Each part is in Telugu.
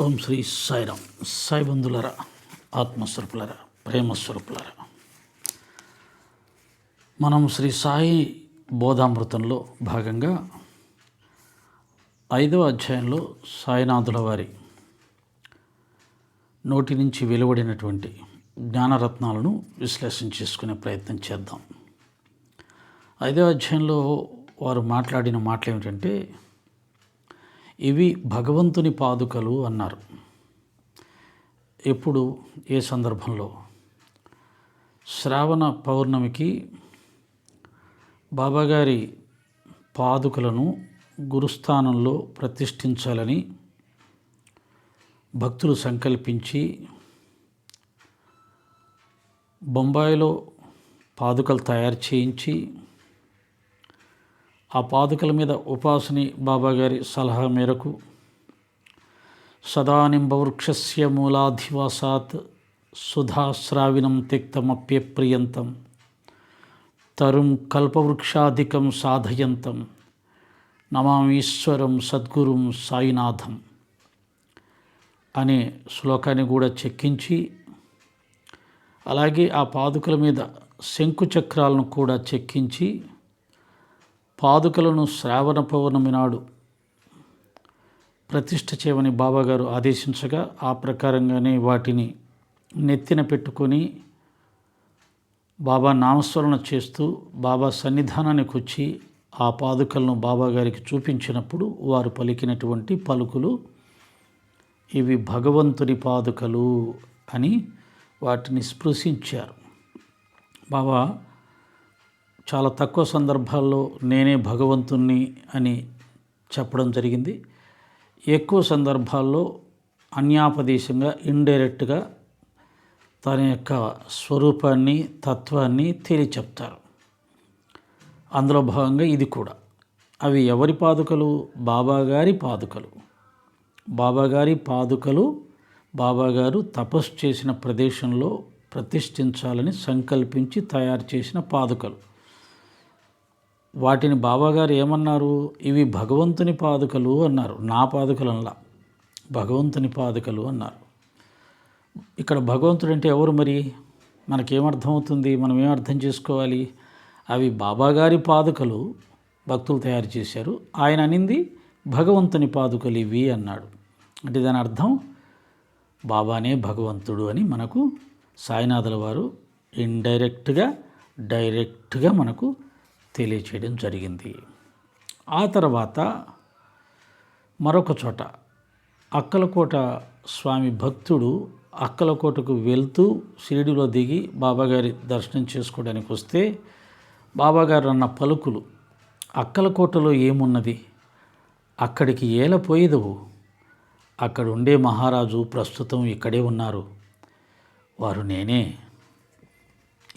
ఓం శ్రీ సాయిరామ్ సాయి బంధులరా ఆత్మస్వరూపులరా ప్రేమస్వరూపులరా. మనం శ్రీ సాయి బోధామృతంలో భాగంగా ఐదవ అధ్యాయంలో సాయినాథుల వారి నోటి నుంచి వెలువడినటువంటి జ్ఞానరత్నాలను విశ్లేషణ చేసుకునే ప్రయత్నం చేద్దాం. ఐదవ అధ్యాయంలో వారు మాట్లాడిన మాటలు ఏమిటంటే ఇవి భగవంతుని పాదుకలు అన్నారు. ఎప్పుడు? ఏ సందర్భంలో? శ్రావణ పౌర్ణమికి బాబాగారి పాదుకలను గురుస్థానంలో ప్రతిష్ఠించాలని భక్తులు సంకల్పించి బొంబాయిలో పాదుకలు తయారు చేయించి ఆ పాదుకల మీద ఉపాసని బాబాగారి సలహా మేరకు సదానింబవృక్షస్య మూలాధివాసాత్ సుధాశ్రావినం తిక్తమప్యప్రియంతం తరుం కల్పవృక్షాధికం సాధయంతం నమామీశ్వరం సద్గురుం సాయినాథం అనే శ్లోకాన్ని కూడా చెక్కించి అలాగే ఆ పాదుకల మీద శంకు చక్రాలను కూడా చెక్కించి పాదుకలను శ్రావణ పౌర్ణమి నాడు ప్రతిష్ఠ చేయమని బాబాగారు ఆదేశించగా ఆ ప్రకారంగానే వాటిని నెత్తిన పెట్టుకొని బాబా నామస్మరణ చేస్తూ బాబా సన్నిధానానికి వచ్చి ఆ పాదుకలను బాబాగారికి చూపించినప్పుడు వారు పలికినటువంటి పలుకులు ఇవి భగవంతుని పాదుకలు అని వాటిని స్పృశించారు. బాబా చాలా తక్కువ సందర్భాల్లో నేనే భగవంతుణ్ణి అని చెప్పడం జరిగింది. ఎక్కువ సందర్భాల్లో అన్యాపదేశంగా ఇండైరెక్ట్గా తన యొక్క స్వరూపాన్ని తత్వాన్ని తెలియచెప్తారు అందులో భాగంగా ఇది కూడా. అవి ఎవరి పాదుకలు? బాబాగారి పాదుకలు. బాబాగారి పాదుకలు బాబాగారు తపస్సు చేసిన ప్రదేశంలో ప్రతిష్ఠించాలని సంకల్పించి తయారు చేసిన పాదుకలు. వాటిని బాబాగారు ఏమన్నారు? ఇవి భగవంతుని పాదుకలు అన్నారు. నా పాదుకలంలా భగవంతుని పాదుకలు అన్నారు. ఇక్కడ భగవంతుడు అంటే ఎవరు మరి? మనకేమర్థమవుతుంది? మనం ఏం అర్థం చేసుకోవాలి? అవి బాబాగారి పాదుకలు భక్తులు తయారు చేశారు. ఆయన అనింది భగవంతుని పాదుకలు ఇవి అన్నాడు. అంటే దాని అర్థం బాబానే భగవంతుడు అని మనకు సాయినాథుల వారు ఇండైరెక్ట్గా డైరెక్ట్గా మనకు తెలియచేయడం జరిగింది. ఆ తర్వాత మరొక చోట అక్కలకోట స్వామి భక్తుడు అక్కలకోటకు వెళ్తూ షిరిడిలో దిగి బాబాగారి దర్శనం చేసుకోవడానికి వస్తే బాబాగారు అన్న పలుకులు అక్కలకోటలో ఏమున్నది? అక్కడికి ఏలపోయేదవు అక్కడ ఉండే మహారాజు ప్రస్తుతం ఇక్కడే ఉన్నారు. వారు నేనే.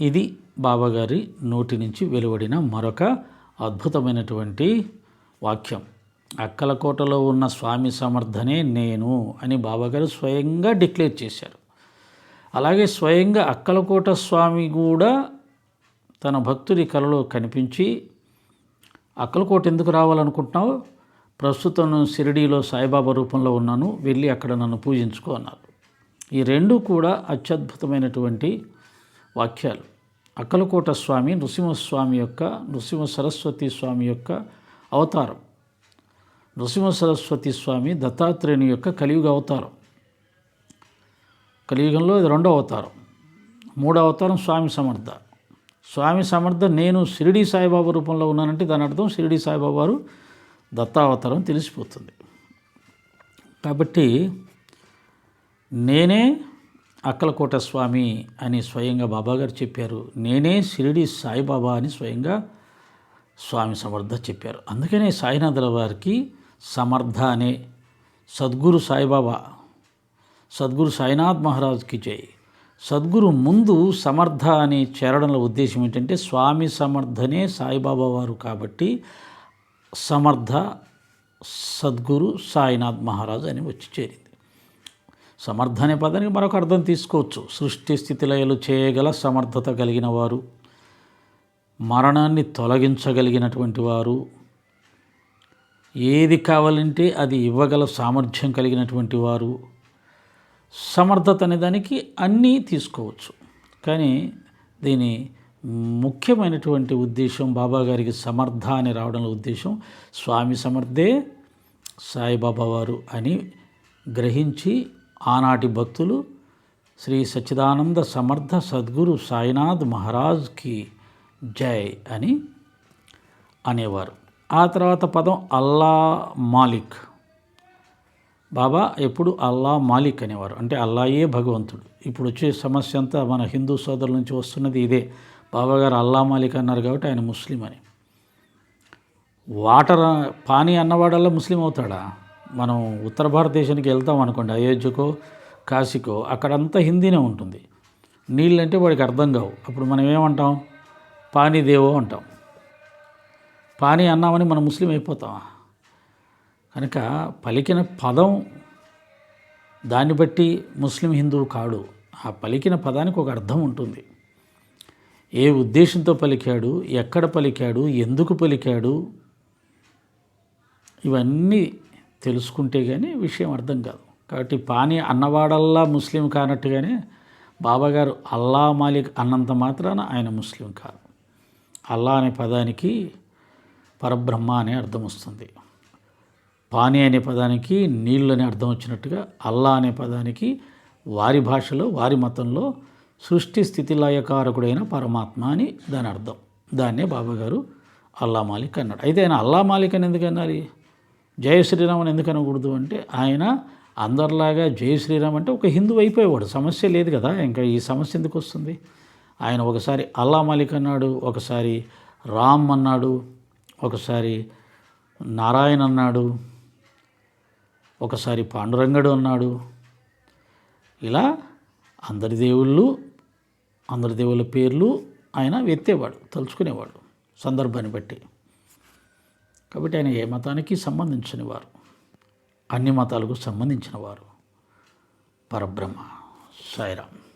ఇది బాబాగారి నోటి నుంచి వెలువడిన మరొక అద్భుతమైనటువంటి వాక్యం. అక్కలకోటలో ఉన్న స్వామి సమర్థనే నేను అని బాబాగారు స్వయంగా డిక్లేర్ చేశారు. అలాగే స్వయంగా అక్కలకోట స్వామి కూడా తన భక్తుడి కలలో కనిపించి అక్కలకోట ఎందుకు రావాలనుకుంటున్నావు? ప్రస్తుతం షిరిడీలో సాయిబాబా రూపంలో ఉన్నాను వెళ్ళి అక్కడ నన్ను పూజించుకో అన్నారు. ఈ రెండు కూడా అత్యద్భుతమైనటువంటి వాక్యాలు. అక్కలకోట స్వామి నృసింహస్వామి యొక్క నృసింహ సరస్వతి స్వామి యొక్క అవతారం. నృసింహ సరస్వతి స్వామి దత్తాత్రేయుని యొక్క కలియుగ అవతారం. కలియుగంలో ఇది రెండో అవతారం. మూడో అవతారం స్వామి సమర్థ. స్వామి సమర్థ నేను షిరిడి సాయిబాబా రూపంలో ఉన్నానంటే దాని అర్థం షిరిడి సాయిబాబా వారు దత్తావతారం తెలిసిపోతుంది. కాబట్టి నేనే అక్కలకోట స్వామి అని స్వయంగా బాబాగారు చెప్పారు. నేనే షిరిడి సాయిబాబా అని స్వయంగా స్వామి సమర్థ చెప్పారు. అందుకనే సాయినాథుల వారికి సమర్థ అనే సద్గురు సాయిబాబా సద్గురు సాయినాథ్ మహారాజ్కి జై. సద్గురు ముందు సమర్థ అని చేరడంలో ఉద్దేశం ఏంటంటే స్వామి సమర్థనే సాయిబాబా వారు కాబట్టి సమర్థ సద్గురు సాయినాథ్ మహారాజ్ అని వచ్చి చేరింది. సమర్థ అనే పదానికి మరొక అర్థం తీసుకోవచ్చు. సృష్టి స్థితిలయలు చేయగల సమర్థత కలిగిన వారు మరణాన్ని తొలగించగలిగినటువంటి వారు ఏది కావాలంటే అది ఇవ్వగల సామర్థ్యం కలిగినటువంటి వారు సమర్థత అనే దానికి అన్నీ తీసుకోవచ్చు. కానీ దీని ముఖ్యమైనటువంటి ఉద్దేశం బాబాగారికి సమర్థ అని రావడంలో ఉద్దేశం స్వామి సమర్థే సాయిబాబా వారు అని గ్రహించి ఆనాటి భక్తులు శ్రీ సచ్చిదానంద సమర్థ సద్గురు సాయినాథ్ మహారాజ్కి జై అని అనేవారు. ఆ తర్వాత పదం అల్లా మాలిక్. బాబా ఎప్పుడు అల్లా మాలిక్ అనేవారు. అంటే అల్లాయే భగవంతుడు. ఇప్పుడు వచ్చే సమస్య అంతా మన హిందూ సోదరుల నుంచి వస్తున్నది ఇదే. బాబా గారు అల్లా మాలిక్ అన్నారు కాబట్టి ఆయన ముస్లిం అని. వాటర్ పానీ అన్నవాడల్లా ముస్లిం అవుతాడా? మనం ఉత్తర భారతదేశానికి వెళ్తాం అనుకోండి అయోధ్యకో కాశీకో అక్కడంతా హిందీనే ఉంటుంది. నీళ్ళంటే వాడికి అర్థం కావు. అప్పుడు మనం ఏమంటాం? పానీ దేవో అంటాం. పానీ అన్నామని మనం ముస్లిం అయిపోతాం. కనుక పలికిన పదం దాన్ని బట్టి ముస్లిం హిందువు కాడు. ఆ పలికిన పదానికి ఒక అర్థం ఉంటుంది. ఏ ఉద్దేశంతో పలికాడు? ఎక్కడ పలికాడు? ఎందుకు పలికాడు? ఇవన్నీ తెలుసుకుంటే కానీ విషయం అర్థం కాదు. కాబట్టి పాని అన్నవాడల్లా ముస్లిం కానట్టుగానే బాబాగారు అల్లా మాలిక్ అన్నంత మాత్రాన ఆయన ముస్లిం కాదు. అల్లా అనే పదానికి పరబ్రహ్మ అనే అర్థం వస్తుంది. పాని అనే పదానికి నీళ్ళు అనే అర్థం వచ్చినట్టుగా అల్లా అనే పదానికి వారి భాషలో వారి మతంలో సృష్టి స్థితిలయకారకుడైన పరమాత్మ అని దాని అర్థం. దాన్నే బాబాగారు అల్లా మాలిక్ అన్నాడు. అయితే ఆయన అల్లా మాలిక్ అని ఎందుకు అన్నారు? జయ శ్రీరామ్ అని ఎందుకు అనకూడదు అంటే ఆయన అందరిలాగా జయ శ్రీరామ్ అంటే ఒక హిందూ అయిపోయేవాడు. సమస్య లేదు కదా ఇంకా ఈ సమస్య ఎందుకు వస్తుంది? ఆయన ఒకసారి అల్లా మాలిక్ అన్నాడు ఒకసారి రామ్ అన్నాడు ఒకసారి నారాయణ అన్నాడు ఒకసారి పాండురంగడు అన్నాడు. ఇలా అందరి దేవుళ్ళు అందరి దేవుళ్ళ పేర్లు ఆయన ఎత్తేవాడు తలుచుకునేవాడు సందర్భాన్ని బట్టి. కాబట్టి ఆయన ఏ మతానికి సంబంధించిన వారు? అన్ని మతాలకు సంబంధించిన వారు. పరబ్రహ్మ. సాయిరామ్.